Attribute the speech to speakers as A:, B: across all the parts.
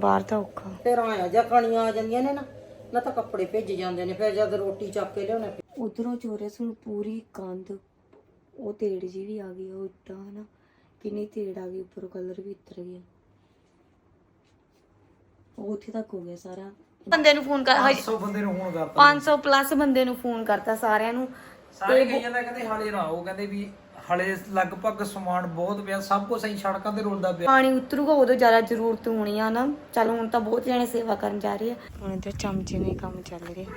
A: ਬਾਹਰ ਤਾਂ ਔਖਾ।
B: ਫਿਰ ਆਇਆ ਜਾਂ ਕਣੀਆਂ ਆ ਜਾਂਦੀਆਂ ਨੇ ਨਾ ਨਾ ਤਾਂ ਕੱਪੜੇ ਭਿੱਜ ਜਾਂਦੇ ਨੇ ਫਿਰ ਜਦ ਰੋਟੀ ਚੱਕ ਕੇ ਲਿਆਉਣੇ
A: ਉਧਰੋਂ ਚੋਰਸ ਨੂੰ ਪੂਰੀ ਕੰਧ ਉਹ ਤੇੜ ਜੀ ਵੀ ਆ ਗਈ ਉਹ ਇੱਟਾਂ ਹਨਾ ਕਿੰਨੀ ਤੇੜ ਆ ਗਈ ਉੱਪਰੋਂ ਕਲਰ ਵੀ ਉਤਰ ਗਿਆ। ਉਹ ਉੱਥੇ ਤੱਕ ਹੋ ਗਿਆ ਸਾਰਾ। ਬੰਦੇ ਨੂੰ ਫੋਨ ਕਰ
C: 100 ਬੰਦੇ ਨੂੰ ਫੋਨ ਕਰਤਾ।
A: 500 ਪਲੱਸ ਬੰਦੇ ਨੂੰ ਫੋਨ ਕਰਤਾ ਸਾਰਿਆਂ ਨੂੰ।
C: ਸਾਰੇ ਜਾਂਦੇ ਕਹਿੰਦੇ ਹਲੇ ਨਾ ਉਹ ਕਹਿੰਦੇ ਵੀ ਹਲੇ ਲਗਭਗ ਸਮਾਨ ਬਹੁਤ ਪਿਆ ਸਭ ਕੁਝ ਅਸੀਂ ਸੜਕਾਂ ਤੇ ਰੁਲਦਾ ਪਿਆ।
A: ਪਾਣੀ ਉਤਰੂਗਾ ਉਦੋਂ ਜ਼ਿਆਦਾ ਜ਼ਰੂਰਤ ਹੋਣੀ ਆ ਨਾ। ਚੱਲ ਹੁਣ ਤਾਂ ਬਹੁਤ ਜਣੇ ਸੇਵਾ ਕਰਨ ਜਾ ਰਹੇ ਆ। ਹੁਣ ਇੱਧਰ ਚਮਚੇ ਨੇ ਕੰਮ ਚੱਲ ਰਿਹਾ।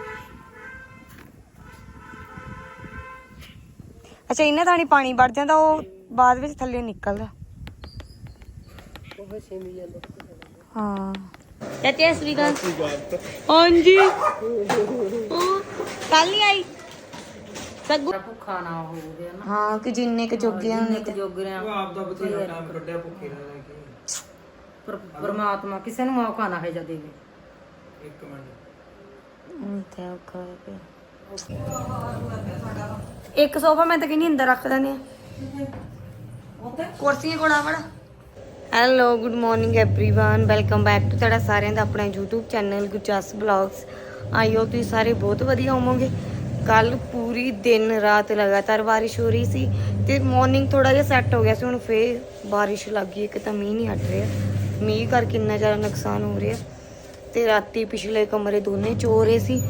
A: ਅੱਛਾ ਇਹਨਾਂ ਥਾਣੀ ਪਾਣੀ ਵੜ ਜਾਂਦਾ ਉਹ ਬਾਅਦ ਵਿੱਚ ਥੱਲੇ ਨਿਕਲਦਾ। ਹਾਂ। ਚਾਚੀ ਅਸਲੀ ਗੱਲ ਹਾਂਜੀ। ਕੱਲ ਨਹੀਂ ਆਈ? ਸੱਗੂ
B: ਭੁੱਖਾ ਨਾ ਹੋ ਗਿਆ ਨਾ
A: ਹਾਂ ਕਿ ਜਿੰਨੇ ਕ ਜੋਗੇ ਉਹਨੇ
B: ਇੱਕ ਜੋਗਰਿਆਂ
C: ਉਹ ਆਪ ਦਾ ਬਥੇਰਾ ਟਾਈਮ ਕੱਢਿਆ ਭੁੱਖੇ ਰਹਿ ਰਹਿ ਕੇ
B: ਪਰ ਪਰਮਾਤਮਾ ਕਿਸੇ ਨੂੰ ਮੌਕਾ ਨਾ ਹੈ ਜਾਂ ਦੇਵੇ
C: ਇੱਕ ਮਿੰਟ
A: ਹੁਣ ਤੇ ਔਖਾ ਹੋਇਆ ਪਿਆ ਇੱਕ ਸੋਫਾ ਮੈਂ ਤਾਂ ਕਹਿੰਦੀ ਅੰਦਰ ਰੱਖ ਦਿੰਦੇ ਆ ਕੁਰਸੀਆਂ ਕੋਲ ਆਵੜ hello good morning everyone welcome back to ਤੁਹਾਡਾ ਸਾਰਿਆਂ ਦਾ ਆਪਣਾ YouTube ਚੈਨਲ ਗੁਰਜਸ ਬਲੌਗਸ ਆਇਓ ਤੁਸੀਂ ਸਾਰੇ ਬਹੁਤ ਵਧੀਆ ਹੋਵੋਗੇ ਕੱਲ ਪੂਰੀ ਦਿਨ ਰਾਤ ਲਗਾਤਾਰ ਬਾਰਿਸ਼ ਹੋ ਰਹੀ ਸੀ ਤੇ ਮਾਰਨਿੰਗ ਥੋੜਾ ਜਿਹਾ ਸੈੱਟ ਹੋ ਗਿਆ ਸੀ, ਹੁਣ ਫੇਰ ਬਾਰਿਸ਼ ਲੱਗ ਗਈ, ਇੱਕ ਤਾਂ ਮੀਂਹ ਨਹੀਂ ਹਟ ਰਿਹਾ। ਮੀਂਹ ਕਰਕੇ ਇੰਨਾ ਜ਼ਿਆਦਾ ਨੁਕਸਾਨ ਹੋ ਰਿਹਾ। ਤੇ ਰਾਤੀ ਪਿਛਲੇ ਕਮਰੇ ਦੋਨੇ ਚੋ ਰਹੇ ਸੀ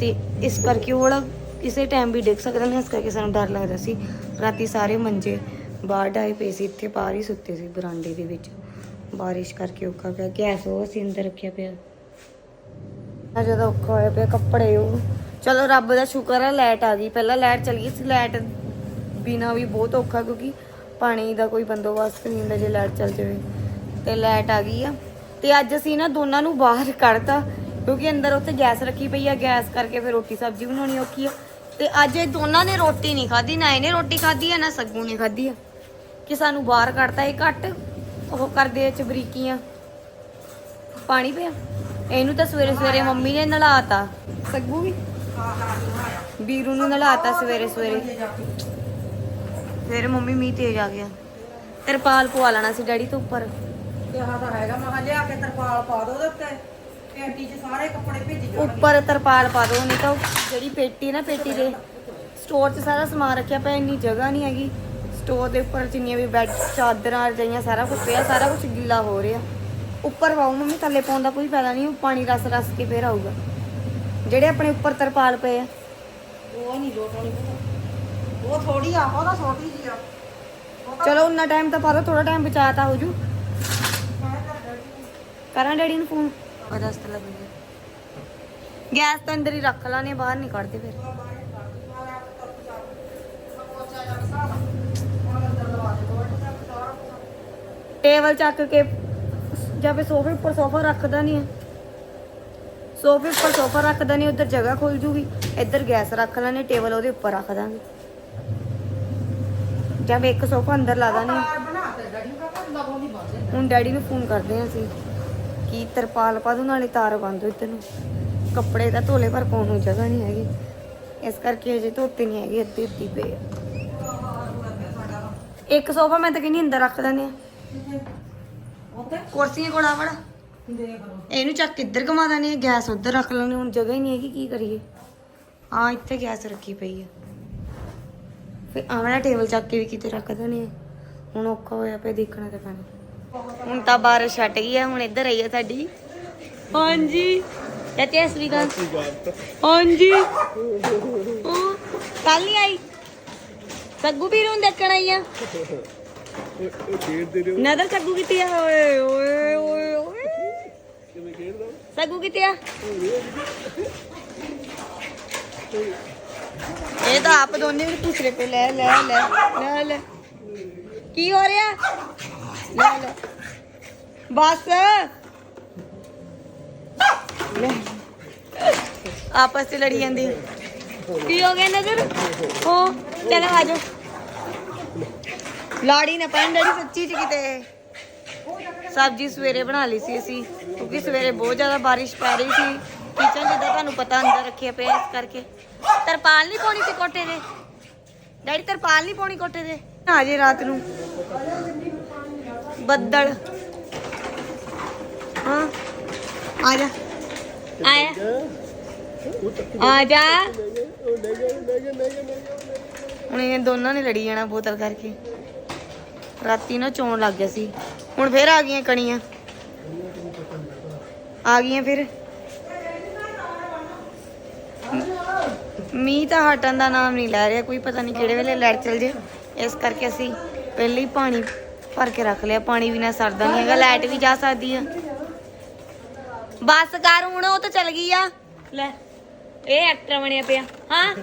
A: ਤੇ ਇਸ ਕਰਕੇ ਉਹ ਕਿਸੇ ਟਾਈਮ ਵੀ ਡਿੱਗ ਸਕਦਾ ਨੇ ਇਸ ਕਰਕੇ ਸਾਨੂੰ ਡਰ ਲੱਗਦਾ ਸੀ। ਰਾਤੀ ਸਾਰੇ ਮੰਜੇ ਬਾਹਰ ਡਾਏ ਪਏ ਸੀ, ਇੱਥੇ ਬਾਹਰ ਹੀ ਸੁੱਤੇ ਸੀ ਬਰਾਂਡੇ ਦੇ ਵਿੱਚ। ਬਾਰਿਸ਼ ਕਰਕੇ ਔਖਾ ਪਿਆ, ਗੈਸ ਉਹ ਅਸੀਂ ਅੰਦਰ ਰੱਖਿਆ ਪਿਆ। ਆ ਜਦੋਂ ਔਖਾ ਹੋਇਆ ਪਿਆ ਕੱਪੜੇ ਉਹ। ਚਲੋ ਰੱਬ ਦਾ ਸ਼ੁਕਰ ਹੈ ਲਾਈਟ ਆ ਗਈ। ਪਹਿਲਾਂ ਲਾਈਟ ਚਲ ਗਈ ਸੀ, ਲਾਈਟ ਬਿਨਾ ਵੀ ਬਹੁਤ ਔਖਾ, ਕਿਉਂਕਿ ਪਾਣੀ ਦਾ ਕੋਈ ਬੰਦੋਬਸਤ ਨਹੀਂ ਹੁੰਦਾ ਜੇ ਲਾਈਟ ਚੱਲ ਜਾਵੇ। ਤੇ ਲਾਈਟ ਆ ਗਈ ਆ। ਤੇ ਅੱਜ ਅਸੀਂ ਨਾ ਦੋਨਾਂ ਨੂੰ ਬਾਹਰ ਕੱਢਤਾ, ਕਿਉਂਕਿ ਅੰਦਰ ਉੱਥੇ ਗੈਸ ਰੱਖੀ ਪਈ ਆ। ਗੈਸ ਕਰਕੇ ਫਿਰ ਰੋਟੀ ਸਬਜ਼ੀ ਬਣਾਉਣੀ ਔਖੀ ਆ। ਤੇ ਅੱਜ ਇਹ ਦੋਨਾਂ ਨੇ ਰੋਟੀ ਨਹੀਂ ਖਾਧੀ, ਨਾ ਇਹਨੇ ਰੋਟੀ ਖਾਧੀ ਆ, ਨਾ ਸੱਗੂ ਨੇ ਖਾਧੀ ਆ। ਕਿ ਸਾਨੂੰ ਬਾਹਰ ਕੱਢਤਾ ਇਹ ਘੱਟ, ਉਹ ਕਰਦੇ ਚ ਬਰੀਕੀਆਂ। ਪਾਣੀ ਪਿਆ। ਇਹਨੂੰ ਤਾਂ ਸਵੇਰੇ ਸਵੇਰੇ ਮੰਮੀ ਨੇ ਨਲਾਤਾ। ਸੱਗੂ ਵੀ। ਵੀਰੂ ਨੂੰ ਨਲਾਤਾ ਸਵੇਰੇ ਸਵੇਰੇ। ਫਿਰ ਮੰਮੀ ਮੀਂਹ ਤੇਜ਼ ਆ ਗਿਆ। ਤਰਪਾਲ ਪਵਾ ਲੈਣਾ ਸੀ ਡੈਡੀ ਤੋਂ ਉੱਪਰ।
B: ਕਿਹਾ ਤਾਂ ਹੈਗਾ ਮੈਂ ਕਿਹਾ ਲਿਆ ਕੇ ਤਰਪਾਲ ਪਾ ਦੋ ਉਹਦੇ ਉੱਤੇ। ਪੇਟੀ 'ਚ ਸਾਰੇ ਕੱਪੜੇ ਭਿੱਜ ਜਾਣਗੇ।
A: ਉੱਪਰ ਤਰਪਾਲ ਪਾ ਦੋ ਨਹੀਂ ਤਾਂ ਉਹ ਜਿਹੜੀ ਪੇਟੀ ਨਾ ਪੇਟੀ ਦੇ ਸਟੋਰ 'ਚ ਸਾਰਾ ਸਮਾਨ ਰੱਖਿਆ ਪਿਆ ਇੰਨੀ ਜਗ੍ਹਾ ਨਹੀਂ ਹੈਗੀ। ਸਟੋਰ ਦੇ ਉੱਪਰ ਜਿੰਨੀਆਂ ਵੀ ਬੈੱਡ ਚਾਦਰਾਂ ਰਜਾਈਆਂ ਸਾਰਾ ਕੁਝ ਪਿਆ ਸਾਰਾ ਕੁਝ ਗਿੱਲਾ ਹੋ ਰਿਹਾ। ਉੱਪਰ ਪਾਉ ਮੰਮੀ ਥੱਲੇ ਪਾਉਣ ਦਾ ਕੋਈ ਫਾਇਦਾ ਨਹੀਂ ਉਹ ਪਾਣੀ ਰਸ ਰਸ ਕੇ ਫੇਰ ਆਊਗਾ। ਜਿਹੜੇ ਆਪਣੇ ਉੱਪਰ ਤਰਪਾਲ ਪਏ ਆ।
B: ਉਹ ਨਹੀਂ ਲੋਟ ਹੋਣੀ ਉਹ ਥੋੜੀ ਆ ਉਹਦਾ ਛੋਟੀ ਜੀ ਆ।
A: ਚਲੋ ਉਨਾ ਟਾਈਮ ਤਾਂ ਪਾ ਦੋ ਥੋੜਾ ਟਾਈਮ ਬਚਾਤਾ ਹੋ ਜੂ। ਕਰਾਂ ਡੈਡੀ ਨੂੰ ਫੋਨ? ਉਹ ਦਸਤ ਲੱਗ ਗਿਆ ਗੈਸ ਤਾਂ ਅੰਦਰ ਹੀ ਰੱਖ ਲਾਣੇ ਬਾਹਰ ਨਹੀਂ ਕੱਢਦੇ ਫਿਰ। ਟੇਬਲ ਚੱਕ ਕੇ ਜਾਂ ਫਿਰ ਸੋਫੇ ਉੱਪਰ ਸੋਫਾ ਰੱਖਦਾ ਨਹੀਂ ਹੈ ਸੋਫੇ ਉੱਪਰ ਸੋਫਾ ਰੱਖਦਾ ਨਹੀਂ ਉਧਰ ਜਗ੍ਹਾ ਖੁੱਲ ਜੂਗੀ। ਇੱਧਰ ਗੈਸ ਰੱਖ ਲੈਣੇ ਟੇਬਲ ਉਹਦੇ ਉੱਪਰ ਰੱਖ ਦਾਂਗੇ। ਜਾਂ ਫਿਰ ਇੱਕ ਸੋਫਾ ਅੰਦਰ ਲਾ ਦਾਂਗੇ। ਹੁਣ ਡੈਡੀ ਨੂੰ ਫੋਨ ਕਰਦੇ ਹਾਂ ਅਸੀਂ ਕੀ ਤਰਪਾਲ ਪਾ ਦੋ ਨਾਲੇ ਤਾਰ ਬੰਦ ਹੋ ਇੱਧਰ ਨੂੰ। ਕੱਪੜੇ ਤਾਂ ਧੋਲੇ ਪਰ ਪਾਉਣ ਨੂੰ ਜਗ੍ਹਾ ਨਹੀਂ ਹੈਗੀ। ਇਸ ਕਰਕੇ ਅਜੇ ਧੋਤੇ ਨਹੀਂ ਹੈਗੇ ਅੱਧੀ ਅੱਧੀ ਪਏ ਆ। ਇੱਕ ਸੋਫਾ ਮੈਂ ਤਾਂ ਕਹਿੰਦੀ ਅੰਦਰ ਰੱਖ ਆ
B: ਉੱਤੇ
A: ਕੁਰਸੀਆਂ ਕੋਲ ਆਵੜ
B: ਲਓ
A: ਇਹਨੂੰ ਚੱਕ ਕੇ ਇੱਧਰ ਘੁਮਾ ਦੇਣੀ ਹੈ ਗੈਸ ਉੱਧਰ ਰੱਖ ਲੈਣੀ ਹੁਣ ਜਗ੍ਹਾ ਹੀ ਨਹੀਂ ਹੈਗੀ ਕੀ ਕਰੀਏ? ਆ ਇੱਥੇ ਗੈਸ ਰੱਖੀ ਪਈ ਹੈ। ਫਿਰ ਆਵਣਾ ਟੇਬਲ ਚੱਕ ਕੇ ਵੀ ਕਿਤੇ ਰੱਖ ਦੇਣੀ ਹੈ। ਹੁਣ ਔਖਾ ਹੋਇਆ ਪਿਆ ਦੇਖਣਾ ਤੇ ਪੈਣਾ। ਹੁਣ ਤਾਂ ਬਾਰਿਸ਼ ਹਟ ਗਈ ਹੈ ਹੁਣ ਇੱਧਰ ਆਈ ਹੈ ਸਾਡੀ। ਹਾਂਜੀ। ਚਾਚੀ ਅਸਲੀ ਗੱਲ। ਹਾਂਜੀ। ਕੱਲ ਨਹੀਂ ਆਈ। ਸੱਗੂ ਵੀਰ ਨੂੰ ਦੇਖਣ ਆਈ ਆ। ਨਦਰ ਸੱਗੂ ਕਿੱਥੇ ਆ ਓਏ ਓਏ। ਸਗੂ ਕਿੱਥੇ ਆ? ਇਹ ਤਾਂ ਆਪ ਦੋਨੇ ਵੀ ਪੁੱਛਰੇ ਪੇ ਲੈ ਲੈ ਲੈ ਲੈ ਲੈ। ਕੀ ਹੋ ਰਿਹਾ? ਲੈ ਲੈ। ਬਸ। ਆਪਸ ਚ ਲੜੀ ਜਾਂਦੀ। ਕੀ ਹੋ ਗਿਆ ਨਜ਼ਰ? ਹੋ, ਚਲ ਆ ਜਾਓ ਲਾੜੀ ਨਾ ਪੈਣ ਡੈਡੀ ਸੱਚੀ ਚ ਕਿਤੇ। ਸਬਜ਼ੀ ਸਵੇਰੇ ਬਣਾ ਲਈ ਸੀ ਅਸੀਂ, ਕਿਉਂਕਿ ਸਵੇਰੇ ਬਹੁਤ ਜ਼ਿਆਦਾ ਬਾਰਿਸ਼ ਪੈ ਰਹੀ ਸੀ। ਕਿਚਨ ਜਿੱਦਾਂ ਤੁਹਾਨੂੰ ਪਤਾ ਅੰਦਰ ਰੱਖਿਆ ਪਿਆ ਇਸ ਕਰਕੇ। ਤਰਪਾਲ ਨਹੀਂ ਪਾਉਣੀ ਸੀ ਕੋਟੇ ਦੇ ਡੈਡੀ, ਤਰਪਾਲ ਨਹੀਂ ਪਾਉਣੀ ਕੋਠੇ ਦੇ ਆ ਜੇ ਰਾਤ ਨੂੰ। ਬੱਦਲ। ਹਾਂ। ਆ ਜਾ। ਆਇਆ। ਆ ਜਾ। ਹੁਣ ਇਹ ਦੋਨਾਂ ਨੇ ਲੜੀ ਜਾਣਾ ਬੋਤਲ ਕਰਕੇ। ਰਾਤੀ ਨਾ ਚੋਣ ਲੱਗ ਗਿਆ ਸੀ। ਹੁਣ ਫੇਰ ਆ ਗਈਆਂ ਕਣੀਆਂ। ਆ ਗਈਆਂ ਫਿਰ। ਮੀਂਹ ਤਾਂ ਹਟਣ ਦਾ ਨਾਮ ਨਹੀਂ ਲੈ ਰਿਹਾ। ਕੋਈ ਪਤਾ ਨਹੀਂ ਕਿਹੜੇ ਵੇਲੇ ਲੜ ਚਲ ਜੇ। ਇਸ ਕਰਕੇ ਅਸੀਂ ਪਹਿਲੇ ਹੀ ਪਾਣੀ ਭਰ ਕੇ ਰੱਖ ਲਿਆ। ਪਾਣੀ ਵੀ ਨਾ ਸਰਦਾ ਨਹੀਂ ਹੈਗਾ। ਲਾਈਟ ਵੀ ਜਾ ਸਕਦੀ ਆ। ਬਸ ਕਰ, ਹੁਣ ਉਹ ਤਾਂ ਚਲ ਗਈ ਆ। ਲੈ, ਇਹ ਐਕਟਰ ਬਣਿਆ ਪਿਆ। ਹਾਂ।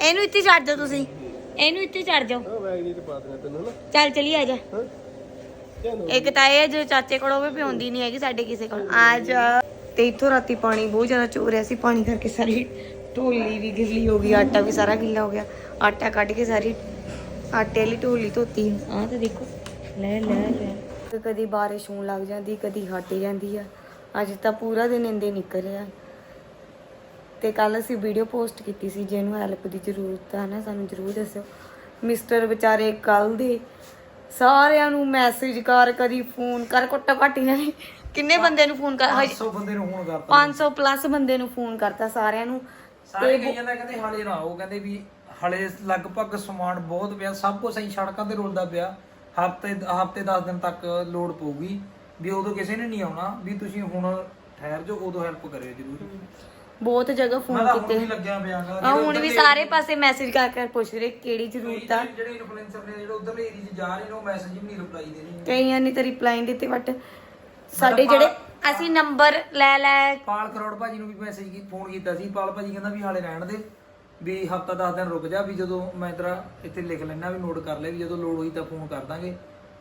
A: ਇਹਨੂੰ ਇੱਥੇ ਛੱਡ ਦਿਓ ਤੁਸੀਂ। ਇਹਨੂੰ ਇੱਥੇ ਛੱਡ ਜਾਓ। ਚੱਲ ਚਲੀ ਆ ਜਾ। ਇੱਕ ਤਾਂ ਇਹ ਜੋ ਚਾਚੇ ਕੋਲ ਹੋਵੇ ਪਿਉਂਦੀ ਨਹੀਂ ਹੈਗੀ ਸਾਡੇ ਕਿਸੇ ਕੋਲ। ਆ ਜਾ। ਤੇ ਇੱਥੋਂ ਰਾਤੀ ਪਾਣੀ ਬਹੁਤ ਜ਼ਿਆਦਾ ਚੋ ਰਿਹਾ ਸੀ ਪਾਣੀ ਕਰਕੇ ਸਾਰੀ ਢੋਲੀ ਵੀ ਗਿੱਲੀ ਹੋ ਗਈ ਆਟਾ ਵੀ ਸਾਰਾ ਗਿੱਲਾ ਹੋ ਗਿਆ। ਆਟਾ ਕੱਢ ਕੇ ਸਾਰੀ ਆਟੇ ਵਾਲੀ ਢੋਲੀ ਧੋਤੀ। ਆਹ ਤੇ ਦੇਖੋ। ਲੈ ਲੈ ਕਦੀ ਬਾਰਿਸ਼ ਹੋਣ ਲੱਗ ਜਾਂਦੀ ਕਦੀ ਹਟ ਜਾਂਦੀ ਆ। ਅੱਜ ਤਾਂ ਪੂਰਾ ਦਿਨ ਇੰਦੇ ਨਿਕਲ ਰਿਹਾ। ਤੇ ਕੱਲ ਅਸੀਂ ਵੀਡੀਓ ਪੋਸਟ ਕੀਤੀ ਸੀ ਜਿਹਨੂੰ ਹੈਲਪ ਦੀ ਜ਼ਰੂਰਤ ਆ ਨਾ ਸਾਨੂੰ ਜ਼ਰੂਰ ਦੱਸਿਓ। ਮਿਸਟਰ ਵਿਚਾਰੇ ਕੱਲ ਦੇ ਸਾਰਿਆਂ ਨੂੰ ਮੈਸੇਜ ਕਰ ਕਦੀ ਫੋਨ ਕਰ ਘੱਟੋ ਘੱਟ ਨੇ ਕਿੰਨੇ ਬੰਦੇ ਨੂੰ ਫੋਨ ਕਰ? ਹਜੇ
C: 500 ਬੰਦੇ ਨੂੰ ਹੁਣ ਕਰਤਾ।
A: 500 ਪਲੱਸ ਬੰਦੇ ਨੂੰ ਫੋਨ ਕਰਤਾ ਸਾਰਿਆਂ ਨੂੰ।
C: ਸਾਰੇ ਕਹੀ ਜਾਂਦੇ ਕਹਿੰਦੇ ਹਲੇ ਨਾ ਆਓ ਕਹਿੰਦੇ ਵੀ ਹਲੇ ਲਗਭਗ ਸਮਾਨ ਬਹੁਤ ਪਿਆ ਸਭ ਕੁਝ ਸਹੀ ਸੜਕਾਂ ਤੇ ਰੁਲਦਾ ਪਿਆ। ਹਫ਼ਤੇ ਹਫ਼ਤੇ 10 ਦਿਨ ਤੱਕ ਲੋਡ ਪਊਗੀ ਵੀ ਉਦੋਂ ਕਿਸੇ ਨੇ ਨਹੀਂ ਆਉਣਾ ਵੀ ਤੁਸੀਂ ਹੁਣ ਠਹਿਰ ਜਾਓ ਉਦੋਂ ਹੈਲਪ ਕਰਿਓ ਜਰੂਰ।
A: ਬਹੁਤ ਜਗ੍ਹਾ ਫੋਨ ਕੀਤੇ। ਆ ਹੁਣ ਵੀ ਸਾਰੇ ਪਾਸੇ ਮੈਸੇਜ ਕਰ ਕਰ ਪੁੱਛ ਰਹੇ ਕਿਹੜੀ ਜ਼ਰੂਰਤ ਆ।
C: ਜਿਹੜੇ ਇਨਫਲੂਐਂਸਰ ਨੇ ਜਿਹੜੇ ਉਧਰਲੇ ਏਰੀਆ 'ਚ ਜਾ ਰਹੇ ਨੇ ਉਹ ਮੈਸੇਜ ਵੀ ਨਹੀਂ ਰਿਪਲਾਈ ਦੇ ਰਹੇ
A: ਕਈਆਂ ਨੇ ਤਾਂ ਰਿਪਲਾਈ ਦਿੱਤੇ ਬਟ ਸਾਡੇ ਜਿਹੜੇ ਅਸੀਂ ਨੰਬਰ ਲੈ ਲੈ।
C: ਪਾਲ ਕਰੋੜ ਭਾਜੀ ਨੂੰ ਵੀ ਮੈਸੇਜ ਕੀ ਫੋਨ ਕੀਤਾ ਸੀ। ਪਾਲ ਭਾਜੀ ਕਹਿੰਦਾ ਵੀ ਹਾਲੇ ਰਹਿਣ ਦੇ ਵੀ ਹਫਤਾ 10 ਦਿਨ ਰੁਕ ਜਾ ਵੀ ਜਦੋਂ ਮੈਂ ਤੇਰਾ ਇੱਥੇ ਲਿਖ ਲੈਣਾ ਵੀ ਨੋਟ ਕਰ ਲੈ ਵੀ ਜਦੋਂ ਲੋੜ ਹੋਈ ਤਾਂ ਫੋਨ ਕਰ ਦਾਂਗੇ।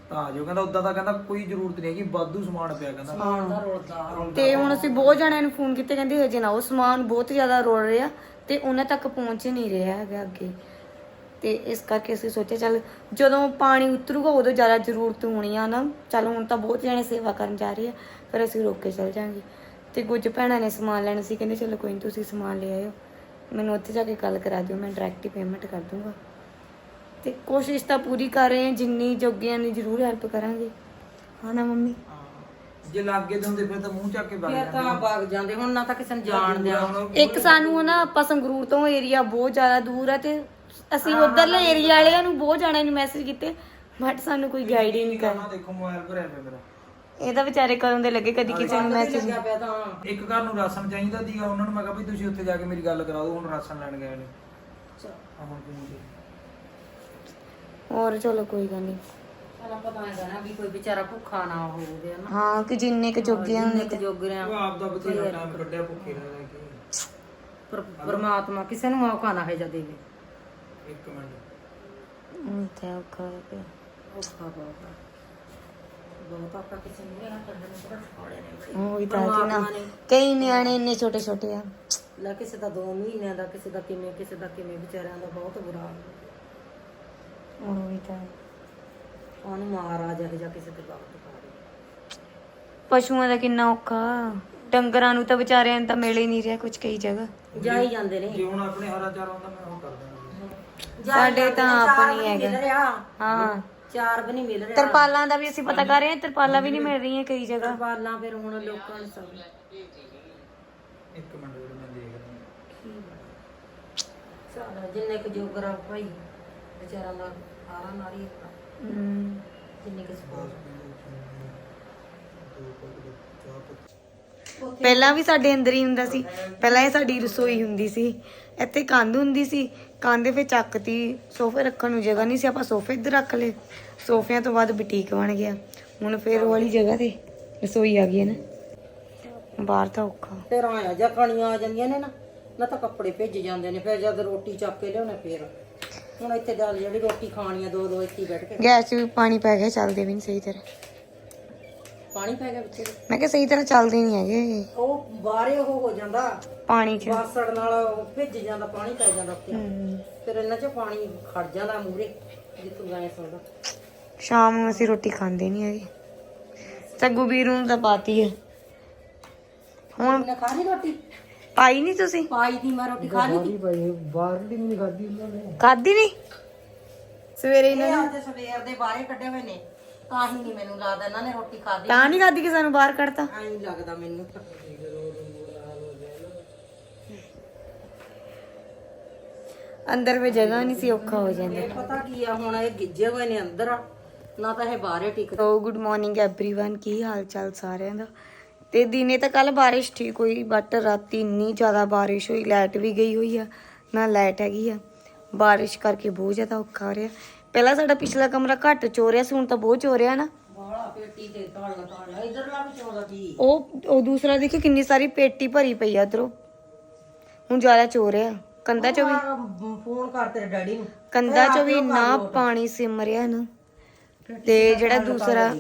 C: ਤਾਂ ਆ ਜਾਓ। ਕਹਿੰਦਾ ਉਦਾਂ ਤਾਂ ਕਹਿੰਦਾ ਕੋਈ ਜ਼ਰੂਰਤ ਨਹੀਂ ਹੈਗੀ ਵਾਧੂ ਸਮਾਨ ਪਿਆ ਕਹਿੰਦਾ।
B: ਦਾ ਰੋਲਦਾ।
A: ਤੇ ਹੁਣ ਅਸੀਂ ਬਹੁਤ ਜਣਿਆਂ ਨੂੰ ਫੋਨ ਕੀਤੇ ਕਹਿੰਦੇ ਹਜੇ ਨਾ ਉਹ ਸਮਾਨ ਬਹੁਤ ਜ਼ਿਆਦਾ ਰੋਲ ਰਿਹਾ ਤੇ ਉਹਨਾਂ ਤੱਕ ਪਹੁੰਚ ਹੀ ਨਹੀਂ ਰਿਹਾ ਹੈਗਾ ਅੱਗੇ। ਤੇ ਇਸ ਕਰਕੇ ਅਸੀਂ ਸੋਚਿਆ ਚੱਲ ਜਦੋਂ ਪਾਣੀ ਉਤਰੂਗਾ ਉਦੋਂ ਜ਼ਿਆਦਾ ਜ਼ਰੂਰਤ ਹੋਣੀ ਆ ਨਾ। ਚੱਲ ਹੁਣ ਤਾਂ ਬਹੁਤ ਜਣੇ ਸੇਵਾ ਕਰਨ ਜਾ ਰਹੇ ਆ ਫਿਰ ਅਸੀਂ ਰੋਕ ਕੇ ਚੱਲ ਜਾਾਂਗੇ। ਤੇ ਕੁਝ ਭੈਣਾਂ ਨੇ ਸਮਾਨ ਲੈਣਾ ਸੀ ਕਹਿੰਦੇ ਚਲੋ ਕੋਈ ਨਹੀਂ ਤੁਸੀਂ ਸਮਾਨ ਲੈ ਆਇਓ। ਮੈਨੂੰ ਉੱਥੇ ਜਾ ਕੇ ਗੱਲ ਕਰਾ ਦਿਓ ਮੈਂ ਡਾਇਰੈਕਟ ਹੀ ਪੇਮੈਂਟ ਕਰ ਦੂੰਗਾ। ਤੇ ਕੋਸ਼ਿਸ਼ ਤਾਂ ਪੂਰੀ ਕਰ ਰਹੇ ਹਾਂ ਜਿੰਨੀ ਜੋਗੀਆਂ ਨੇ ਜ਼ਰੂਰ ਹੈਲਪ ਕਰਾਂਗੇ। ਹਾਂ ਨਾ ਮੰਮੀ।
C: ਜੇ ਲੱਗੇ ਦੇ ਹੁੰਦੇ ਫਿਰ ਤਾਂ ਮੂੰਹ ਚੱਕ ਕੇ ਵਗ
B: ਫਿਰ
C: ਜਾਂਦੇ
B: ਤਾਂ ਵਗ ਜਾਂਦੇ ਹੁਣ ਨਾ ਤਾਂ ਕਿਸੇ ਨੂੰ ਜਾਣਦੇ ਆ
A: ਇੱਕ ਸਾਨੂੰ ਨਾ ਆਪਾਂ ਸੰਗਰੂਰ ਤੋਂ ਏਰੀਆ ਬਹੁਤ ਜ਼ਿਆਦਾ ਦੂਰ ਹੈ ਤੇ ਅਸੀਂ ਉਧਰਲੇ ਏਰੀਆ ਵਾਲਿਆਂ ਨੂੰ ਬਹੁਤ ਜਾਣਿਆਂ ਨੂੰ ਮੈਸੇਜ ਕੀਤੇ ਬਟ ਸਾਨੂੰ ਕੋਈ ਗਾਈਡ ਹੀ ਨਹੀਂ ਕਰ।
C: ਦੇਖੋ ਮੋਬਾਈਲ ਭਰਿਆ ਪਿਆ ਮੇਰਾ।
A: ਇਹ ਤਾਂ ਵਿਚਾਰੇ ਕਦੋਂ ਦੇ ਲੱਗੇ ਕਦੀ ਕਿਸੇ ਨੂੰ ਮੈਸੇਜ
B: ਲੱਗਿਆ ਪਿਆ ਤਾਂ।
C: ਇੱਕ ਘਰ ਨੂੰ ਰਾਸ਼ਨ ਚਾਹੀਦਾ ਸੀਗਾ ਉਹਨਾਂ ਨੂੰ ਮੈਂ ਕਿਹਾ ਵੀ ਤੁਸੀਂ ਉੱਥੇ ਜਾ ਕੇ ਮੇਰੀ ਗੱਲ ਕਰਾ ਦਿਓ ਹੁਣ ਰਾਸ਼ਨ ਲੈਣ ਗਏ ਨੇ। ਆਹ ਹੁਣ ਤੁਸੀਂ
A: ਹੋਰ ਚਲੋ ਕੋਈ ਗੱਲ ਨਹੀਂ
B: ਸਾਨੂੰ ਪਤਾ ਹੈਗਾ ਨਾ ਵੀ ਕੋਈ ਵਿਚਾਰਾ ਭੁੱਖਾ ਨਾ ਹੋਵੇ ਨਾ
A: ਹਾਂ ਕਿ ਜਿੰਨੇ ਕ ਜੋਗੀਆਂ ਨੇ
B: ਇੱਕ ਜੋਗ ਰਿਆ
C: ਉਹ ਆਪ ਦਾ ਬਥੇਰਾ ਟਾਈਮ ਕੱਢਿਆ ਭੁੱਖੇ ਰਹਿ ਰਹਿ ਕੇ।
B: ਪਰ ਪਰਮਾਤਮਾ ਕਿਸੇ ਨੂੰ ਮੌਕਾ ਨਾ ਹੈ ਜਾ ਦੇਵੇ।
C: ਇੱਕ ਮਿੰਟ।
A: ਹਮ, ਤੇ ਔਖਾ ਹੋਇਆ ਪਿਆ।
B: ਔਖਾ ਬਹੁਤ ਆ। ਬਹੁਤ ਔਖਾ ਕਿਸੇ ਨੂੰ ਨਹੀਂ ਕੱਢਣ ਨੂੰ ਬੜਾ ਛੋੜੇ ਨੇ
A: ਉਹ ਵੀ ਤਾਂ ਕਿ ਨਾ ਕਈ ਨਿਆਣੇ ਇੰਨੇ ਛੋਟੇ ਛੋਟੇ ਆ।
B: ਲੈ ਕਿਸੇ ਦਾ 2 ਮਹੀਨਿਆਂ ਦਾ ਕਿਸੇ ਦਾ ਕਿਵੇਂ ਕਿਸੇ ਦਾ ਕਿਵੇਂ ਵਿਚਾਰਿਆਂ ਦਾ ਬਹੁਤ ਬੁਰਾ ਹਾਲ।
A: ਉਹ ਵੀ ਤਾਂ।
B: ਉਹਨੂੰ ਮਹਾਰਾਜ ਇਹ ਜਾ ਕਿਸੇ ਤੇ ਵਕਤ ਪਾਵੇ
A: ਪਸ਼ੂਆਂ ਦਾ ਕਿੰਨਾ ਔਖਾ। ਡੰਗਰਾਂ ਨੂੰ ਤਾਂ ਵਿਚਾਰਿਆਂ ਨੂੰ ਤਾਂ ਮਿਲ ਹੀ ਨਹੀਂ ਰਿਹਾ ਕੁਝ ਕਈ ਜਗ੍ਹਾ।
B: ਜਾ ਹੀ ਜਾਂਦੇ ਨੇ।
C: ਜੇ ਹੁਣ ਆਪਣੇ ਹਰਾ ਚਾਰ ਆਉਂਦਾ ਮੈਂ ਉਹ ਕਰ ਦੇਣਾ
A: ਸਾਡੇ ਤਾਂ ਆਪ ਨਹੀਂ
B: ਮਿਲ
A: ਹੈਗਾ।
B: ਰਿਹਾ।
A: ਹਾਂ।
B: ਚਾਰ ਵੀ ਨਹੀਂ ਮਿਲ ਰਿਹਾ।
A: ਤਰਪਾਲਾਂ ਦਾ ਵੀ ਅਸੀਂ ਪਤਾ ਕਰ ਰਹੇ ਹਾਂ ਤਰਪਾਲਾਂ ਵੀ ਨਹੀਂ ਮਿਲ ਰਹੀਆਂ ਕਈ ਜਗ੍ਹਾ।
B: ਤਰਪਾਲਾਂ ਫਿਰ ਹੁਣ ਲੋਕਾਂ ਨੂੰ ਸਭ
C: ਇੱਕ ਮਿੰਟ ਵੀਰ ਮੈਂ ਦੇਖਦਾ
B: ਸਾਰਾ ਜਿੰਨੇ ਕੁ ਜੋਗਰਾ ਭਾਈ ਵਿਚਾਰਾਂ ਦਾ ਆਰਾ ਨਾਰੀ ਇੱਕ
A: ਹਮ,
B: ਜਿੰਨੇ ਕੁ ਸਪੋਰਟ
A: ਪਹਿਲਾਂ ਵੀ ਸਾਡੇ ਅੰਦਰ ਹੀ ਹੁੰਦਾ ਸੀ। ਪਹਿਲਾਂ ਇਹ ਸਾਡੀ ਰਸੋਈ ਹੁੰਦੀ ਸੀ। ਇੱਥੇ ਕੰਧ ਹੁੰਦੀ ਸੀ। ਕੰਧ ਫੇ ਚੱਕਤੀ ਸੋਫੇ ਰੱਖਣ ਨੂੰ ਜਗ੍ਹਾ ਨਹੀਂ ਸੀ। ਆਪਾਂ ਸੋਫੇ ਇੱਧਰ ਰੱਖ ਲਏ। ਸੋਫਿਆਂ ਤੋਂ ਬਾਅਦ ਬੁਟੀਕ ਬਣ ਗਿਆ। ਹੁਣ ਫੇਰ ਉਹ ਵਾਲੀ ਜਗ੍ਹਾ ਤੇ ਰਸੋਈ ਆ ਗਈ ਹੈ ਨਾ। ਬਾਹਰ ਤਾਂ ਔਖਾ।
B: ਫਿਰ ਆਇਆ ਜਾਂ ਕਣੀਆਂ ਆ ਜਾਂਦੀਆਂ ਨੇ ਨਾ ਨਾ ਤਾਂ ਕੱਪੜੇ ਭੇਜ ਜਾਂਦੇ ਨੇ। ਫਿਰ ਜਦ ਰੋਟੀ ਚੱਕ ਕੇ ਲਿਆਉਣੇ ਫਿਰ ਹੁਣ ਇੱਥੇ ਗੱਲ ਜਿਹੜੀ ਰੋਟੀ ਖਾਣੀ ਆ ਦੋ ਦੋ ਇੱਥੇ ਹੀ ਬੈਠ ਕੇ।
A: ਗੈਸ 'ਚ ਵੀ ਪਾਣੀ ਪੈ ਗਿਆ ਚੱਲਦੇ ਵੀ ਨਹੀਂ ਸਹੀ ਤਰ੍ਹਾਂ।
B: ਪਾਣੀ ਪੈ ਗਿਆ ਵਿੱਚ
A: ਮੈਂ ਕਿਹਾ ਸਹੀ ਤਰ੍ਹਾਂ ਚੱਲਦੇ ਨਹੀਂ ਹੈਗੇ
B: ਉਹ ਬਾਹਰੇ ਉਹ ਹੋ ਜਾਂਦਾ।
A: ਪਾਣੀ 'ਚ।
B: ਬਾਸੜ ਨਾਲ ਉਹ ਭਿੱਜ ਜਾਂਦਾ ਪਾਣੀ ਪੈ ਜਾਂਦਾ ਉੱਤੇ ਫਿਰ ਇਹਨਾਂ 'ਚ ਪਾਣੀ ਖੜ ਜਾਂਦਾ ਮੂਰੇ ਜਿੱਥੋਂ ਗਾਏ ਸੌਦਾ।
A: ਸ਼ਾਮ ਨੂੰ ਅਸੀਂ ਰੋਟੀ ਖਾਂਦੇ ਨਹੀਂ ਹੈਗੇ। ਸੱਗੂ ਵੀਰੂ ਨੂੰ ਤਾਂ ਪਾਤੀ ਹੈ ਹੁਣ
B: ਖਾ ਲਈ ਰੋਟੀ?
A: ਪਾਈ ਨਹੀਂ ਤੁਸੀਂ
B: ਪਾਈ ਦੀ ਮੈਂ ਰੋਟੀ ਖਾ ਲਈ ਤੀ।
C: ਭਾਈ ਬਾਹਰ ਦੀ ਨਹੀਂ ਖਾਦੀ ਉਹਨਾਂ ਨੇ
A: ਖਾਦੀ ਨਹੀਂ ਸਵੇਰੇ ਇਹਨਾਂ
B: ਇਹ
A: ਨੇ
B: ਅੱਜ ਸਵੇਰ ਦੇ ਬਾਹਰੇ ਕੱਢੇ ਹੋਏ ਨੇ ਤਾਂ ਹੀ ਨਹੀਂ ਮੈਨੂੰ ਲੱਗਦਾ ਇਹਨਾਂ ਨੇ ਰੋਟੀ ਖਾਧੀ
A: ਤਾਂ ਨਹੀਂ ਖਾਦੀ ਕਿ ਸਾਨੂੰ ਬਾਹਰ ਕੱਢਤਾ
B: ਐਂ ਹੀ ਲੱਗਦਾ ਮੈਨੂੰ
A: ਅੰਦਰ ਵੀ ਜਗ੍ਹਾ ਨਹੀਂ ਸੀ ਔਖਾ ਹੋ ਜਾਂਦਾ
B: ਪਤਾ ਕੀ ਆ ਹੁਣ ਇਹ ਗਿੱਜੇ ਹੋਏ ਨੇ ਅੰਦਰ ਆ ਨਾ ਤਾਂ ਇਹ ਬਾਹਰੇ ਟਿਕ
A: ਸੋ ਗੁੱਡ ਮਾਰਨਿੰਗ एवरीवन ਕੀ ਹਾਲ ਚਾਲ ਸਾਰਿਆਂ ਦਾ ਤੇ ਦਿਨੇ ਤਾਂ ਕੱਲ ਬਾਰਿਸ਼ ਠੀਕ ਹੋਈ ਬਟ ਰਾਤੀ ਇੰਨੀ ਜ਼ਿਆਦਾ ਬਾਰਿਸ਼ ਹੋਈ ਲਾਈਟ ਵੀ ਗਈ ਹੋਈ ਆ ਨਾ ਲਾਈਟ ਹੈਗੀ ਆ। ਬਾਰਿਸ਼ ਕਰਕੇ ਬਹੁਤ ਜ਼ਿਆਦਾ ਔਖਾ ਹੋ ਰਿਹਾ। ਪਹਿਲਾਂ ਸਾਡਾ ਪਿਛਲਾ ਕਮਰਾ ਘੱਟ ਚੋਰਿਆ ਸੀ ਹੁਣ ਤਾਂ ਬਹੁਤ ਚੋਰਿਆ ਨਾ। ਉਹ ਉਹ ਦੂਸਰਾ ਦੇਖੋ ਕਿੰਨੀ ਸਾਰੀ ਪੇਟੀ ਭਰੀ ਪਈ ਆ ਉਧਰੋਂ ਹੁਣ ਜ਼ਿਆਦਾ ਚੋਰਿਆ ਕੰਧਾਂ ਚੋਂ ਵੀ
B: ਫੋਨ ਕਰ ਤੇਰੇ ਡੈਡੀ ਨੂੰ।
A: ਕੰਧਾਂ ਚੋਂ ਵੀ ਇੰਨਾ ਪਾਣੀ ਸਿਮ ਰਿਹਾ ਨਾ। ਤੇ ਜਿਹੜਾ ਦੂਸਰਾ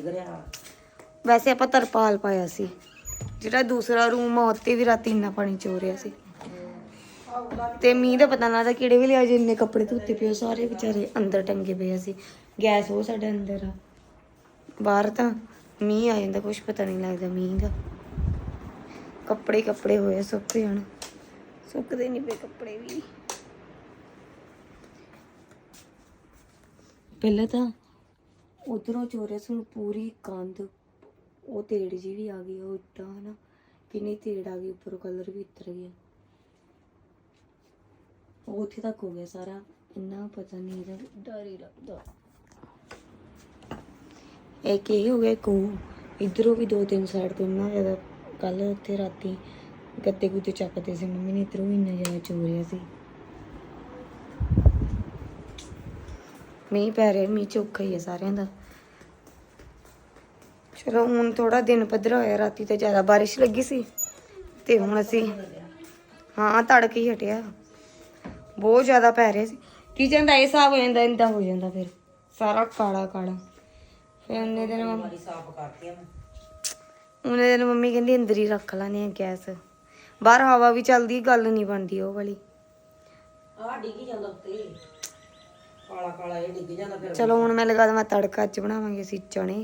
A: ਵੈਸੇ ਆਪਾਂ ਤਰਪਾਲ ਪਾਇਆ ਸੀ। ਜਿਹੜਾ ਦੂਸਰਾ ਰੂਮ ਆ ਉੱਤੇ ਵੀ ਰਾਤੀ ਇੰਨਾ ਪਾਣੀ ਚੋ ਰਿਹਾ ਸੀ। ਤੇ ਮੀਂਹ ਦਾ ਪਤਾ ਨਾ ਲੱਗਦਾ ਕਿਹੜੇ ਵੇਲੇ ਅੱਜ ਇੰਨੇ ਕੱਪੜੇ ਧੋਤੇ ਪਏ ਸਾਰੇ ਵਿਚਾਰੇ ਅੰਦਰ ਟੰਗੇ ਪਏ ਸੀ ਗੈਸ ਉਹ ਸਾਡੇ ਅੰਦਰ ਆ। ਬਾਹਰ ਤਾਂ ਮੀਂਹ ਆ ਜਾਂਦਾ ਕੁਝ ਪਤਾ ਨਹੀਂ ਲੱਗਦਾ ਮੀਂਹ ਦਾ। ਕੱਪੜੇ ਕੱਪੜੇ ਹੋਏ ਆ, ਸੁੱਕ ਜਾਣ। ਸੁੱਕਦੇ ਨਹੀਂ ਪਏ ਕੱਪੜੇ ਵੀ। ਪਹਿਲਾਂ ਤਾਂ ਉਧਰੋਂ ਚੋਰਿਆ ਸੀ ਹੁਣ ਪੂਰੀ ਕੰਧ ਉਹ ਤੇੜ ਜੀ ਵੀ ਆ ਗਈ ਉਹ ਇੱਦਾਂ ਹਨਾ ਕਿੰਨੀ ਤੇੜ ਆ ਗਈ ਉੱਪਰੋਂ ਕਲਰ ਵੀ ਉਤਰ ਗਿਆ। ਉਹ ਉੱਥੇ ਤੱਕ ਹੋ ਗਿਆ ਸਾਰਾ ਇੰਨਾ ਪਤਾ ਨਹੀਂ ਇਹਦਾ। ਡਰ ਹੀ ਲੱਗਦਾ। ਇੱਕ ਇਹ ਹੋ ਗਿਆ ਕੋ ਇਧਰੋਂ ਵੀ ਦੋ ਤਿੰਨ ਸਾਈਡ ਤੋਂ ਇੰਨਾ ਜ਼ਿਆਦਾ ਕੱਲ ਉੱਥੇ ਰਾਤੀ ਗੱਤੇ ਗੁੱਤੇ ਚੱਕਦੇ ਸੀ ਮੰਮੀ ਨੇ ਇਧਰੋਂ ਵੀ ਇੰਨਾ ਜ਼ਿਆਦਾ ਚੋਰਿਆ ਸੀ। ਮੀਂਹ ਪੈ ਰਿਹਾ ਮੀਂਹ ਚੌਖਾ ਹੀ ਹੈ ਸਾਰਿਆਂ ਦਾ। ਚਲੋ ਹੁਣ ਥੋੜਾ ਦਿਨ ਪੱਧਰਾ ਹੋਇਆ ਰਾਤੀ ਤੇ ਜ਼ਿਆਦਾ ਬਾਰਿਸ਼ ਲੱਗੀ ਸੀ। ਤੇ ਹੁਣ ਅਸੀਂ ਹਾਂ ਤੜਕੇ ਹੀ ਹਟਿਆ। ਬਹੁਤ ਜ਼ਿਆਦਾ ਪੈ ਰਿਹਾ ਸੀ। ਕਿਚਨ ਦਾ ਇਹ ਹਿਸਾਬ ਹੋ ਜਾਂਦਾ ਇੰਦਾ ਹੋ ਜਾਂਦਾ ਫਿਰ। ਸਾਰਾ ਕਾਲਾ ਕਾਲਾ। ਫਿਰ ਉਹਨੇ ਦਿਨ ਮੰਮੀ
B: ਸਾਫ਼ ਕਰਤੀ ਆ
A: ਉਹਨੇ ਦਿਨ ਮੰਮੀ ਕਹਿੰਦੀ ਅੰਦਰ ਹੀ ਰੱਖ ਲੈਣੀ ਆ ਗੈਸ। ਬਾਹਰ ਹਵਾ ਵੀ ਚੱਲਦੀ ਗੱਲ ਨਹੀਂ ਬਣਦੀ ਉਹ ਵਾਲੀ।
B: ਆਹ ਡਿੱਗ ਜਾਂਦਾ ਉੱਤੇ ਕਾਲਾ ਕਾਲਾ ਇਹ ਡਿੱਗ ਜਾਂਦਾ ਫਿਰ।
A: ਚਲੋ ਹੁਣ ਮੈਂ ਲਗਾ ਦਵਾਂ ਤੜਕਾ ਅੱਜ ਬਣਾਵਾਂਗੇ ਅਸੀਂ ਚਣੇ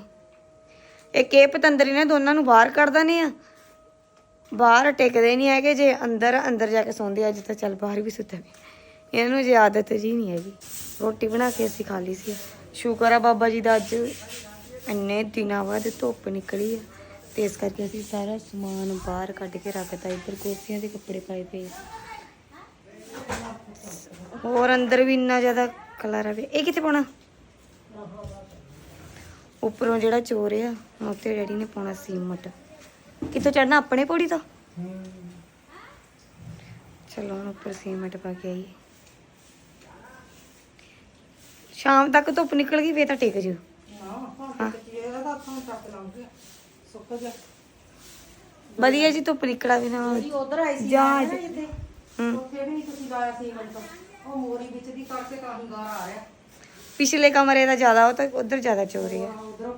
A: ਇੱਕ ਇਹ ਪਤੰਦਰੀ ਨੇ ਦੋਨਾਂ ਨੂੰ ਬਾਹਰ ਕੱਢ ਦਨੇ ਆ। ਬਾਹਰ ਟਿਕਦੇ ਨਹੀਂ ਹੈਗੇ ਜੇ ਅੰਦਰ ਅੰਦਰ ਜਾ ਕੇ ਸੌਂਦੇ ਆ, ਅੱਜ ਤਾਂ ਚੱਲ ਬਾਹਰ ਵੀ ਸੁੱਤੇ ਪਏ। ਇਹਨਾਂ ਨੂੰ ਜੇ ਆਦਤ ਜੀ ਨਹੀਂ ਹੈਗੀ। ਰੋਟੀ ਬਣਾ ਕੇ ਅਸੀਂ ਖਾ ਲਈ ਸੀ। ਸ਼ੁਕਰ ਆ ਬਾਬਾ ਜੀ ਦਾ ਅੱਜ ਇੰਨੇ ਦਿਨਾਂ ਬਾਅਦ ਧੁੱਪ ਨਿਕਲੀ ਆ। ਤੇ ਇਸ ਕਰਕੇ ਅਸੀਂ ਸਾਰਾ ਸਮਾਨ ਬਾਹਰ ਕੱਢ ਕੇ ਰੱਖਤਾ। ਇੱਧਰ ਕੁਰਸੀਆਂ ਦੇ ਕੱਪੜੇ ਪਾਏ ਪਏ। ਹੋਰ ਅੰਦਰ ਵੀ ਇੰਨਾ ਜ਼ਿਆਦਾ ਖਲਾਰਾ ਪਿਆ ਇਹ ਕਿੱਥੇ ਪਾਉਣਾ? ਉੱਪਰੋਂ ਜਿਹੜਾ ਚੋਰ ਆ ਉੱਤੇ ਡੈਡੀ ਨੇ ਪਾਉਣਾ ਸੀਮਟ ਕਿੱਥੋਂ ਚੜਨਾ ਆਪਣੇ ਪੌੜੀ ਤੋਂ? ਚਲੋ ਹੁਣ ਉੱਪਰ ਸੀਮਟ ਪਾ ਕੇ ਆਈਏ। ਸ਼ਾਮ ਤੱਕ ਧੁੱਪ ਨਿਕਲ ਗਈ ਫੇਰ ਤਾਂ ਟਿਕ ਜੂ। ਵਧੀਆ ਜੀ ਧੁੱਪ ਨਿਕਲਾ ਵੀ ਨਾ।
B: ਜੀ ਉਧਰ ਆਈ ਸੀ ਜਿੱਦੇ
A: ਹੂੰ।
B: ਉੱਥੇ ਵੀ ਨਹੀਂ ਤੁਸੀਂ ਲਾਇਆ ਸੀ ਮਿੰਟ ਉਹ ਮੋਰੀ ਵਿੱਚ ਦੀ ਕਰਕੇ ਤਾਂ ਹੰਗਾਰ ਆ ਰਿਹਾ।
A: ਪਿਛਲੇ ਕਮਰੇ ਦਾ ਜ਼ਿਆਦਾ ਉਹ ਤਾਂ ਉਧਰ ਜ਼ਿਆਦਾ ਚੋਰੀ ਆ।
B: ਉਧਰ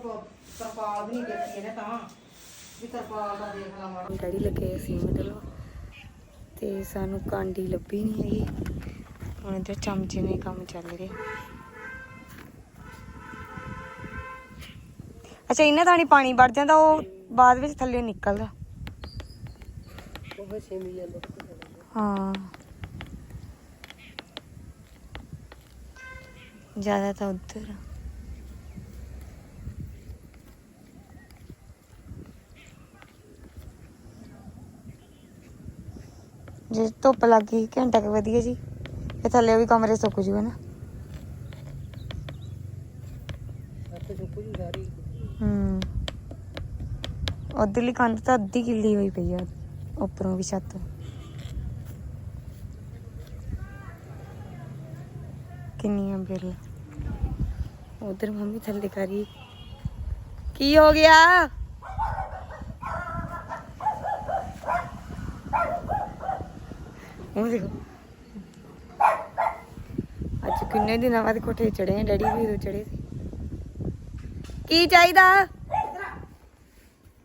B: ਤਰਪਾਲ ਵੀ ਨਹੀਂ ਦੇਖੀ ਇਹਨੇ ਤਾਂ। ਵੀ ਤਰਪਾਲ ਦਾ ਦੇਖ ਲਾ ਮਾੜਾ।
A: ਡੈਡੀ ਲੱਗੇ ਆ ਸੀਮਟ ਲਵਾ ਤੇ ਸਾਨੂੰ ਕਾਂਡੀ ਲੱਭੀ ਨਹੀਂ ਹੈਗੀ। ਹੁਣ ਇੱਧਰ ਚਮਚੇ ਨੇ ਕੰਮ ਚੱਲ ਰਿਹਾ। ਅੱਛਾ ਇਹਨਾਂ ਦਾ ਨਹੀਂ ਪਾਣੀ ਵੜ ਜਾਂਦਾ ਉਹ ਬਾਅਦ ਵਿੱਚ ਥੱਲੇ ਨਿਕਲਦਾ। ਹਾਂ। ਜ਼ਿਆਦਾ ਤਾਂ ਉੱਧਰ। ਜੇ ਧੁੱਪ ਲੱਗ ਗਈ ਘੰਟਾ ਕੁ ਵਧੀਆ ਜੀ। ਤੇ ਥੱਲੇ ਵੀ ਕਮਰੇ ਸੁੱਕ ਜੂਗਾ ਨਾ। ਹੂੰ। ਉਧਰਲੀ ਕੰਧ ਤਾਂ ਅੱਧੀ ਗਿੱਲੀ ਹੋਈ ਪਈ ਆ ਉੱਪਰੋਂ ਵੀ ਛੱਤ। ਕਿੰਨੀਆਂ ਬਿੱਲ। ਉਧਰ ਮੰਮੀ ਥੱਲੇ ਕਰੀ ਕੀ ਹੋ ਗਿਆ? ਉਹ ਦੇਖੋ। ਅੱਜ ਕਿੰਨੇ ਦਿਨਾਂ ਬਾਅਦ ਕੋਠੇ ਚੜੇ ਆ, ਡੈਡੀ ਵੀ ਉਦੋਂ ਚੜੇ ਸੀ। ਕੀ ਚਾਹੀਦਾ?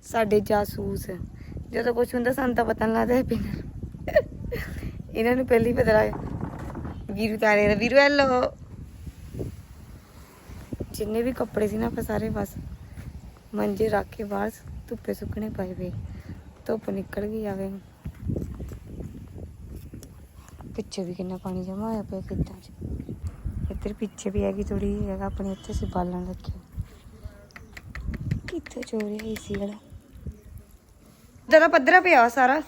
A: ਸਾਡੇ ਜਾਸੂਸ। ਜਦੋਂ ਕੁਝ ਹੁੰਦਾ ਸਾਨੂੰ ਤਾਂ ਪਤਾ ਨਹੀਂ ਲੱਗਦਾ ਇਹਨਾਂ ਨੂੰ ਪਹਿਲੀ ਪਤਾ ਲੱਗ ਵੀਰੂ ਤਾਰੇ ਦਾ ਵੀਰੂ ਹੈਲੋ ਜਿੰਨੇ ਵੀ ਕੱਪੜੇ ਸੀ ਨਾ ਆਪਾਂ ਸਾਰੇ ਬਸ ਮੰਜੇ ਰੱਖ ਕੇ ਬਾਹਰ ਧੁੱਪੇ ਸੁੱਕਣੇ ਪਏ ਪਏ ਧੁੱਪ ਨਿਕਲ ਗਈ ਆਵੇ ਪਿੱਛੇ ਵੀ ਕਿੰਨਾ ਪਾਣੀ ਜਮਾ ਹੋਇਆ ਪਿਆ ਖੇਤਾਂ 'ਚ। ਇੱਧਰ ਪਿੱਛੇ ਵੀ ਹੈਗੀ ਥੋੜੀ ਜਗ੍ਹਾ ਆਪਣੇ, ਇੱਥੇ ਸੀ ਬਾਲਣ ਰੱਖਿਆ ਇੱਥੇ ਚੋਰੀ ਏਸੀ ਵਾਲਾ ਜਰਾ ਪੱਧਰਾ ਪਿਆ ਸਾਰਾ।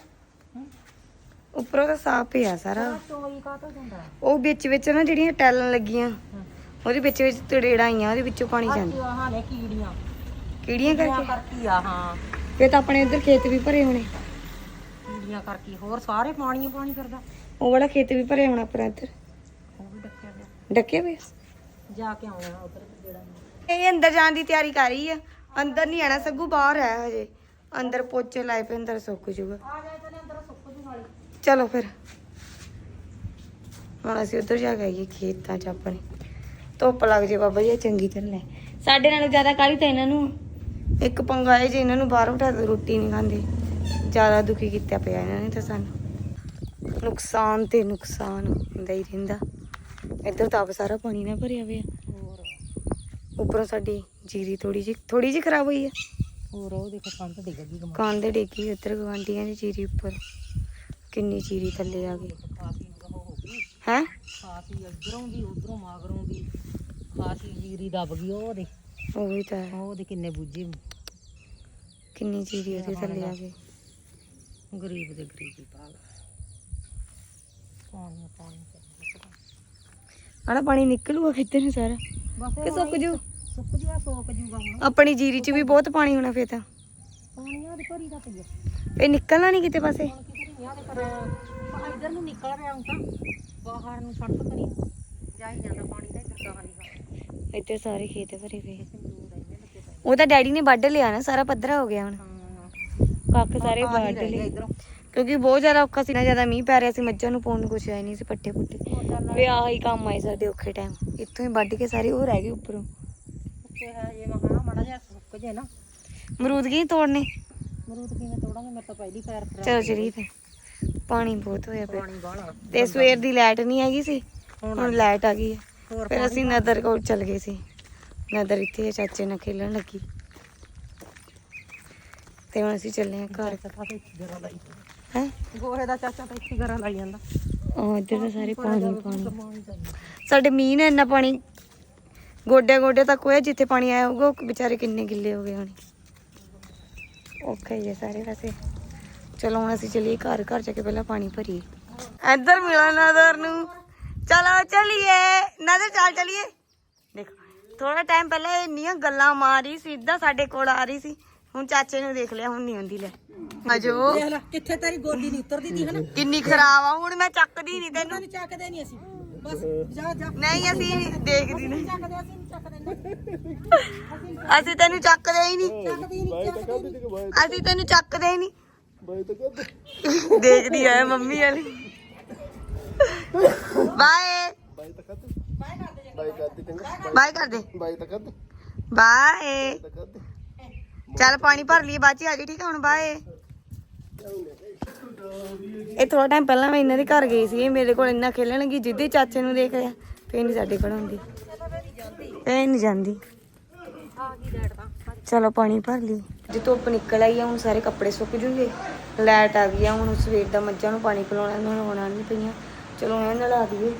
A: ਉੱਪਰੋਂ ਤਾਂ ਸਾਫ਼ ਸਾਰਾ।
B: ਕਾ ਤੋਂ ਜਾਂਦਾ
A: ਉਹ ਵਿੱਚ ਵਿੱਚ ਨਾ ਜਿਹੜੀਆਂ ਟੈਲਾਂ ਲੱਗੀਆਂ ਉਹਦੇ ਵਿੱਚ ਵਿੱਚ ਤੜੇੜਾਂ ਆਈਆਂ ਉਹਦੇ ਵਿੱਚੋਂ ਪਾਣੀ ਜਾਂਦਾ।
B: ਆਹ ਨੇ ਕੀੜੀਆਂ।
A: ਕਰਕੇ?
B: ਕਰਕੀ ਆ ਹਾਂ।
A: ਤਾਂ ਆਪਣੇ ਇੱਧਰ ਖੇਤ ਵੀ ਭਰੇ ਹੋਣੇ।
B: ਕੀੜੀਆਂ ਕਰਕੀ ਹੋਰ ਸਾਰੇ ਪਾਣੀ ਪਾਣੀ ਕਰਦਾ
A: ਉਹ ਵਾਲਾ ਖੇਤ ਵੀ ਭਰੇ ਹੋਣਾ ਆਪਣਾ ਇੱਧਰ।
B: ਉਹ ਵੀ ਡੱਕਿਆ ਗਿਆ
A: ਡੱਕੇ ਪਏ
B: ਜਾ ਕੇ ਆਉਣਾ ਉਧਰ ਜਿਹੜਾ
A: ਇਹ ਅੰਦਰ ਜਾਣ ਦੀ ਤਿਆਰੀ ਕਰ ਰਹੀ ਆ। ਅੰਦਰ ਨਹੀਂ ਆਣਾ ਸੱਗੂ ਬਾਹਰ ਹੈ ਹਜੇ। ਅੰਦਰ ਪੋਚੇ ਲਾਏ ਪਏ ਅੰਦਰ ਸੁੱਕ ਜੂਗਾ।
B: ਆ ਜਾ ਇਹਦੇ ਅੰਦਰ ਸੁੱਕ ਜੂ ਨਾਲੇ
A: ਚਲੋ ਫਿਰ। ਹੁਣ ਅਸੀਂ ਉੱਧਰ ਜਾ ਕੇ ਆਈਏ ਖੇਤਾਂ 'ਚ ਆਪਣੇ। ਧੁੱਪ ਲੱਗ ਜੇ ਬਾਬਾ ਜੀ ਚੰਗੀ ਤਰ੍ਹਾਂ ਲੈ। ਸਾਡੇ ਨਾਲੋਂ ਜ਼ਿਆਦਾ ਕਾਹਲੀ ਤਾਂ ਇਹਨਾਂ ਨੂੰ। ਇੱਕ ਪੰਗਾ ਇਹ ਜੇ ਇਹਨਾਂ ਨੂੰ ਬਾਹਰ ਉਠਾ ਕੇ ਰੋਟੀ ਨਹੀਂ ਖਾਂਦੇ। ਜ਼ਿਆਦਾ ਦੁਖੀ ਕੀਤਾ ਪਿਆ ਇਹਨਾਂ ਨੇ ਤਾਂ ਸਾਨੂੰ। ਨੁਕਸਾਨ ਤੇ ਨੁਕਸਾਨ ਹੁੰਦਾ ਹੀ ਰਹਿੰਦਾ। ਇੱਧਰ ਤਾਂ ਆਪ ਸਾਰਾ ਪਾਣੀ ਨਾਲ ਭਰਿਆ
B: ਹੋਰ।
A: ਉੱਪਰੋਂ ਸਾਡੀ ਜੀਰੀ ਥੋੜੀ ਜਿਹੀ ਥੋੜੀ ਜਿਹੀ ਖਰਾਬ ਹੋਈ ਆ।
B: ਹੋਰ ਉਹ ਦੇਖੋ ਕੰਧ ਡਿੱਗ ਗਈ ਕਮਾ
A: ਕਾਂ ਦੇ ਡੇਗੀ ਉੱਧਰ ਗਵਾਂਡੀਆਂ ਦੀ ਜੀਰੀ ਉੱਪਰ। ਕਿੰਨੀ ਜੀਰੀ ਥੱਲੇ ਆ ਗਈ।
B: ਹੋ? ਗਈ
A: ਹੈ।
B: ਖਾਸੀ ਇਧਰੋਂ ਦੀ ਉਧਰੋਂ ਮਾਗਰੋਂ ਦੀ ਖਾਸੀ ਜੀਰੀ ਦਬ ਗਈ। ਉਹ ਦੇ
A: ਉਹ ਵੀ ਤਾਂ ਹੈ।
B: ਉਹ ਦੇ ਕਿੰਨੇ ਬੁੱਝੇ
A: ਕਿੰਨੀ ਜੀਰੀ ਉਹਦੇ ਥੱਲੇ ਆ। ਗਈ
B: ਗਰੀਬ ਦੇ ਗਰੀਬੀ ਪਾਲ ਪਾਣੀ।
A: ਆੜਾ ਪਾਣੀ ਨਿਕਲੂਗਾ ਖੇਤੇ ਨੂੰ ਸਾਰਾ?
B: ਬਸ
A: ਕਿ ਸੁੱਕ ਜੂ?
B: ਸੁੱਕ ਜਿਆ ਸੋਕ ਜੂਗਾ ਹੁਣ।
A: ਆਪਣੀ ਜੀਰੀ 'ਚ ਵੀ ਬਹੁਤ ਪਾਣੀ ਹੋਣਾ ਫੇਰ ਤਾਂ।
B: ਪਾਣੀ ਉਹਦੇ ਭਰੀ ਦਾ ਪਈਆ
A: ਫੇ ਨਿਕਲਣਾ ਨਹੀਂ ਕਿਤੇ ਪਾਸੇ।
B: ਹੁਣ ਕਿਤੇ ਨਹੀਂ ਆਦੇ ਪਰ ਆਹ ਇੱਧਰ ਨੂੰ ਨਿਕਲ ਰਿਹਾ ਹੁਣ ਤਾਂ। ਬਾਹਰ ਨੂੰ ਸੜਕ ਕਰੀ ਜਾਈ ਜਾਂਦਾ ਪਾਣੀ ਦਾ ਇੱਧਰ ਕਹਾਂ ਨਹੀਂ
A: ਇੱਥੇ ਸਾਰੇ ਖੇਤ ਭਰੇ ਪਏ ਉਹ ਤਾਂ ਡੈਡੀ ਨੇ ਵੱਢ ਲਿਆ ਨਾ ਸਾਰਾ ਪੱਧਰਾ ਹੋ ਗਿਆ ਹੁਣ। ਕੱਖ ਸਾਰੇ ਵੱਢ ਲਏ। ਕਿਉਂਕਿ ਬਹੁਤ ਜ਼ਿਆਦਾ ਔਖਾ ਸੀ ਨਾ ਜ਼ਿਆਦਾ ਮੀਂਹ ਪੈ ਰਿਹਾ ਸੀ ਮੱਝਾਂ ਨੂੰ ਪਾਉਣ ਕੁਛ ਹੈ ਨਹੀਂ ਸੀ
B: ਉਹ ਚੱਲ
A: ਵੀ ਆਹੀ ਕੰਮ ਆਏ ਸਾਡੇ ਔਖੇ ਟਾਈਮ ਇੱਥੋਂ ਹੀ ਵੱਢ ਕੇ ਸਾਰੇ ਉਹ ਰਹਿ ਗਏ ਉੱਪਰੋਂ। ਮਰੂਦ ਕੀ ਤੋੜਨੇ?
B: ਮਰੂਦ ਕਿਵੇਂ ਤੋੜਾਂਗੇ? ਮੈਂ ਤਾਂ ਪਹਿਲੀ ਪੈਰ
A: ਚਲੋ ਚਲੀ ਫੇ ਪਾਣੀ ਬਹੁਤ ਹੋਇਆ ਪਿਆ।
B: ਪਾਣੀ ਬਾਹਲਾ।
A: ਤੇ ਸਵੇਰ ਦੀ ਲਾਈਟ ਨਹੀਂ ਹੈਗੀ ਸੀ ਹੁਣ ਲਾਈਟ ਆ ਗਈ ਹੈ। ਫਿਰ ਅਸੀਂ ਨਦਰ ਕੋਲ ਚਲ ਗਏ ਸੀ। ਨਦਰ ਇੱਥੇ ਹੈ, ਚਾਚੇ ਨਾਲ ਖੇਲਣ ਲੱਗੀ। ਤੇ ਹੁਣ ਅਸੀਂ ਚੱਲੇ ਹਾਂ ਘਰ।
B: ਚਾਚਾ ਤਾਂ ਇੱਥੇ ਗਰਾ ਲਾਈ
A: ਹੈ?
B: ਗੋਹੇ ਦਾ ਚਾਚਾ ਤਾਂ ਇੱਥੇ ਗਰਾ ਲਾਈ ਜਾਂਦਾ।
A: ਉਹ ਇੱਧਰ ਤਾਂ ਸਾਰੇ ਪਾਣੀ ਪਾਣੀ
B: ਪਾਣੀ। ਚਾਹੀਦਾ
A: ਸਾਡੇ ਮੀਂਹ ਨੇ ਇੰਨਾ ਪਾਣੀ ਗੋਡੇ ਗੋਡੇ ਤੱਕ ਹੋਇਆ ਜਿੱਥੇ ਪਾਣੀ ਆਇਆ ਹੋਊਗਾ ਉਹ ਵਿਚਾਰੇ ਕਿੰਨੇ ਗਿੱਲੇ ਹੋ ਗਏ ਹੋਣੇ। ਓਕੇ ਜੇ ਸਾਰੇ ਵੈਸੇ ਚਲੋ ਹੁਣ ਅਸੀਂ ਚੱਲੀਏ ਘਰ ਘਰ ਜਾ ਕੇ ਪਹਿਲਾਂ ਪਾਣੀ ਭਰੀਏ। ਇੱਧਰ ਮਿਲੋ ਨਦਰ ਨੂੰ। ਚਲੋ ਚਲੀਏ। ਨਦਰ ਚੱਲ ਚਲੀਏ। ਦੇਖੋ ਥੋੜਾ ਟਾਈਮ ਪਹਿਲਾਂ ਇਹ ਇੰਨੀਆਂ ਗੱਲਾਂ ਮਾਰੀ ਸਿੱਧਾ ਸਾਡੇ ਕੋਲ ਆ ਰਹੀ ਸੀ। ਹੁਣ ਚਾਚੇ ਨੂੰ ਦੇਖ ਲਿਆ ਹੁਣ ਨਹੀਂ ਆਉਂਦੀ ਲੈ। ਅਜੋ
B: ਦੇਖ ਲੈ ਕਿੱਥੇ ਤੇਰੀ ਗੋਦੀ ਨਹੀਂ ਉਤਰਦੀ ਦੀ ਹਨਾ?
A: ਕਿੰਨੀ ਖਰਾਬ ਆ ਹੁਣ ਮੈਂ ਚੱਕਦੀ ਨਹੀਂ ਤੈਨੂੰ।
B: ਨਹੀਂ ਚੱਕਦੇ ਨਹੀਂ ਅਸੀਂ। ਬਸ ਜਾ ਜਾ।
A: ਨਹੀਂ ਅਸੀਂ ਨੀ ਦੇਖਦੀ ਨਹੀਂ।
B: ਚੱਕਦੇ ਅਸੀਂ ਨਹੀਂ ਚੱਕਦੇ।
A: ਅਸੀਂ ਤੈਨੂੰ ਚੱਕਦੇ ਹੀ ਨਹੀਂ।
B: ਚੱਕਦੀ ਨਹੀਂ ਚੱਕਦੀ
A: ਅਸੀਂ ਤੈਨੂੰ ਚੱਕਦੇ ਹੀ ਨਹੀਂ। ਦੇਖਦੀ ਆ ਮੰਮੀ ਵਾਲੀ। ਬਾਏ। ਬਾਏ ਕਰ ਦੇ। ਬਾਏ। ਚੱਲ ਪਾਣੀ ਭਰ ਲਈਏ, ਬਾਅਦ ਚ ਆ ਜੀ ਠੀਕ ਆ? ਹੁਣ ਬਾਏ। ਇਹ ਥੋੜਾ ਟਾਈਮ ਪਹਿਲਾਂ ਮੈਂ ਇਹਨਾਂ ਦੇ ਘਰ ਗਈ ਸੀ, ਇਹ ਮੇਰੇ ਕੋਲ ਇੰਨਾ ਖੇਲਣ ਲੱਗੀ, ਜਿੱਦੇ ਚਾਚੇ ਨੂੰ ਦੇਖ ਲਿਆ, ਫੇਰ ਨਹੀਂ ਸਾਡੇ ਕੋਲ ਆਉਂਦੀ। ਇਹ ਨਹੀਂ ਜਾਂਦੀ। ਚਲੋ ਪਾਣੀ ਭਰ ਲਈ ਜੇ ਧੁੱਪ ਨਿਕਲ ਆਈ ਆ, ਹੁਣ ਸਾਰੇ ਕੱਪੜੇ ਸੁੱਕ ਜੂਗੇ। ਲਾਈਟ ਆ ਗਈ ਆ, ਹੁਣ ਸਵੇਰ ਦਾ ਮੱਝਾਂ ਨੂੰ ਪਾਣੀ ਪਿਲਾਉਣਾ, ਨਹਾਉਣਾ ਨਹੀਂ ਪਈਆਂ। ਚਲੋ ਇਹਨਾਂ ਨਲਾ ਦਈਏ